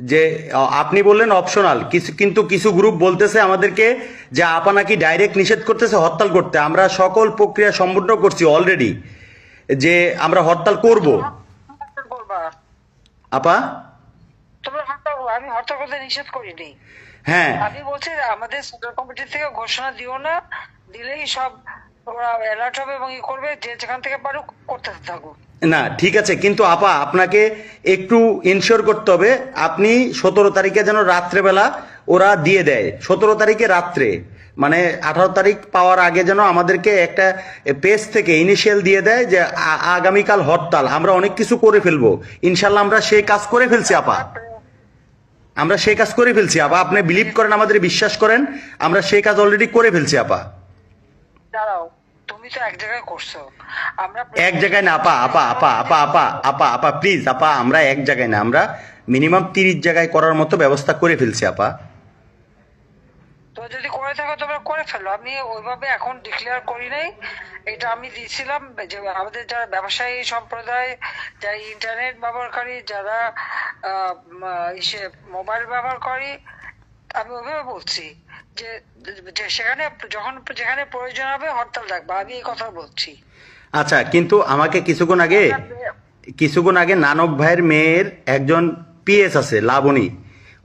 যে আপনি বললেন অপশনাল কিছু কিন্তু কিছু গ্রুপ বলতেছে আমাদেরকে যে আপা নাকি ডাইরেক্ট নিষেধ করতেছে হরতাল করতে। আমরা সকল প্রক্রিয়া সম্পূর্ণ করছি অলরেডি যে আমরা হরতাল করব। আপা? আমি হরতাল করতে নিষেধ করিনি। হ্যাঁ। আমি বলছি আমাদের সেন্ট্রাল কমিটি থেকে ঘোষণা দিও না। দিলেই সব না, ঠিক আছে, কিন্তু আপা, আপনাকে একটু ইনশিওর করতে হবে, আপনি সতেরো তারিখে যেন রাত্রেবেলা ওরা দিয়ে দেয়। সতেরো তারিখে রাত্রে মানে আঠারো তারিখ পাওয়ার আগে যেন আমাদেরকে একটা পেজ থেকে ইনিশিয়াল দিয়ে দেয় যে আগামীকাল হরতাল, আমরা অনেক কিছু করে ফেলব। ইনশাল্লাহ আমরা সেই কাজ করে ফেলছি, আপা। আমরা সেই কাজ করে ফেলছি, আপা। আপনি বিলিভ করেন, আমাদের বিশ্বাস করেন, আমরা সেই কাজ অলরেডি করে ফেলছি, আপা। তুমি তো এক জায়গায় করছ। আমরা এক জায়গায় না আপা আপা আপা আপা আপা আপা আপা প্লিজ আপা আমরা এক জায়গায় না আমরা মিনিমাম তিরিশ জায়গায় করার মতো ব্যবস্থা করে ফেলছি আপা। তো যদি করে থাকো তোমরা করে ফেলো। আমি ওইভাবে এখন ডিক্লেয়ার করি নাই। এটা আমি দিয়েছিলাম যে আমাদের যারা ব্যবসায়ী সম্প্রদায় যারা ইন্টারনেট ব্যবহারকারী যারা আহ, উম, ইসে মোবাইল আমি ওইভাবে বলছি। যে সেখানে যখন যেখানে প্রয়োজন হবে হরতাল ডাকবা। আমি এই কথা বলছি। আচ্ছা কিন্তু আমাকে কিছুক্ষণ আগে কিছুক্ষণ আগে নানক ভাইয়ের মেয়ের একজন পিএস আছে লাবণী।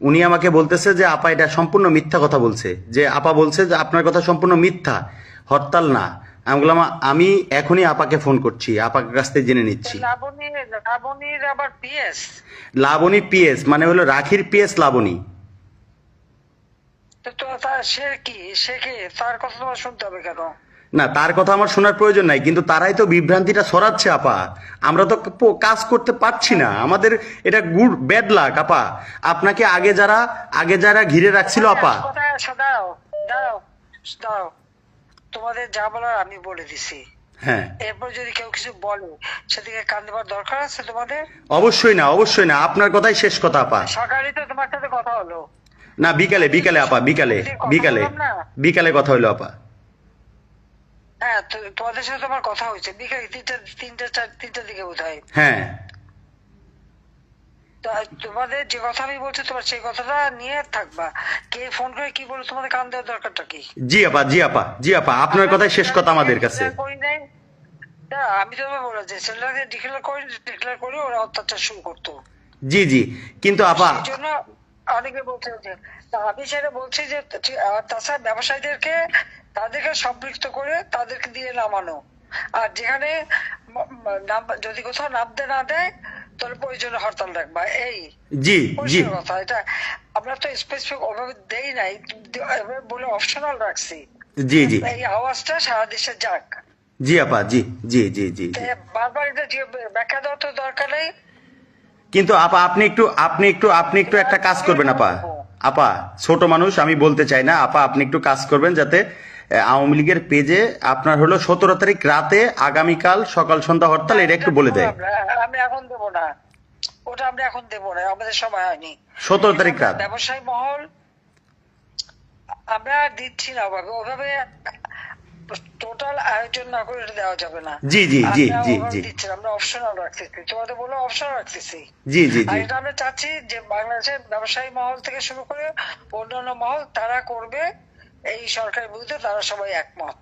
উনি আমাকে বলতেছে যে আপা এটা সম্পূর্ণ মিথ্যা কথা বলছে। যে আপা বলছে যে আপনার কথা সম্পূর্ণ মিথ্যা হরতাল না। আমি বললাম আমি এখনই আপাকে ফোন করছি আপাকে কাছ থেকে জেনে নিচ্ছি। লাবণী লাবণীর আবার পিএস? লাবণী পিএস মানে হলো রাখির পিএস লাবণী। তো তো সে কি? সে কি তার কথা তোমার শুনতে হবে কেন? না তার কথা আমার শোনার প্রয়োজন নাই কিন্তু তারাই তো বিভ্রান্তিটা আপা। আমরা তো কাজ করতে পারছি না। আমাদের এটা গুড ব্যাড লাক আপা। আপনাকে আগে যারা আগে যারা ঘিরে রাখছিল আপা। দাঁড়াও দাঁড়াও দাঁড়াও। তোমাদের যা বলার আমি বলে দিছি। হ্যাঁ। এরপর যদি কেউ কিছু বলে সেদিকে কান দেবার দরকার আছে তোমাদের? অবশ্যই না অবশ্যই না। আপনার কথাই শেষ কথা আপা। সকালে তো তোমার সাথে কথা হলো। না বিকালে বিকালে আপা বিকালে বিকালে। বিকালে কথা হইল আপা। হ্যাঁ তোমাদের সাথে কথা হয়েছে। বিকালে তিনটা তিনটা চার তিনটার দিকে বোধ হয়। হ্যাঁ তোমাদের যে কথা আমি বলছি তোমার সেই কথাটা নিয়ে থাকবা। কে ফোন করে কি বলে তোমাদের কান দেওয়ার দরকারটা কি? জি আপা জি আপা জি আপা আপনার কথাই শেষ কথা আমাদের কাছে। আমি তো বলে যে সেন্ট্রালকে ডিক্লেয়ার করি ডিক্লেয়ার করি ওরা অত্যাচার শুরু করতো। জি জি। কিন্তু আপা অনেকে বলছে যে আমি সেটা বলছি যে তাছাড়া ব্যবসায়ীদেরকে তাদেরকে সম্পৃক্ত করে তাদেরকে দিয়ে নামানো। আর যেখানে যদি কোথাও নামতে না দেয় তাহলে প্রয়োজনে হরতাল রাখবা এই জি জি। কথা এটা আমরা তো স্পেসিফিক ওভাবে দেই নাই বলে অপশনাল রাখছি। জি জি। এই আওয়াজটা সারা দেশে যাক। জি আপা জি জি জি জি। জি বারবার এটা ব্যাখ্যা দেওয়ার তো দরকার নেই। কিন্তু আপা আপনি একটু আপনি একটু আপনি একটু একটা কাজ করবেন আপা। আপা ছোট মানুষ আমি বলতে চাই না। আপা আপনি একটু কাজ করবেন যাতে আওয়ামী লীগের পেজে আপনার হলো সতেরো তারিখ রাতে আগামীকাল সকাল সন্ধ্যা হরতাল এটা একটু বলে দেয়। আমি এখন দেবো না। ওটা আমরা এখন দেবো না আমাদের সময় হয়নি। সতেরো তারিখ রাত। ব্যবসায়ী মহল আমরা দিচ্ছি না ওভাবে ওভাবে টোটাল আয়োজন না করে এটা দেওয়া যাবে না। জি, জি, জি, জি, জি। দিচ্ছি আমরা অপশনাল রাখতেছি। তোমাদের বলে অপশনাল রাখতেছি। জি জি জি। এটা আমরা চাচ্ছি যে বাংলাদেশের ব্যবসায়ী মহল থেকে শুরু করে অন্যান্য মহল তারা করবে এই সরকারের বিরুদ্ধে তারা সবাই একমত।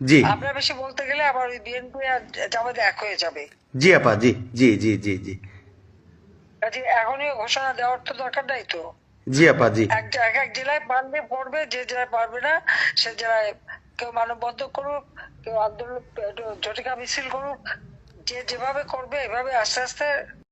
জি। আমরা বেশি বলতে গেলে আবার ওই বিএনপি আর জামাত এক হয়ে যাবে। জি আপা জি জি জি জি জি। কাজে এখনই ঘোষণা দেওয়ার তো দরকার নাই তো। জি আপা জি। এক এক এক জেলায় পারবে পড়বে যে জেলায় পারবে না সে জেলায় কেউ মানববন্ধ করুক কেউ আন্দোলন ঝটিকা মিছিল করুক যে যেভাবে করবে এভাবে আস্তে আস্তে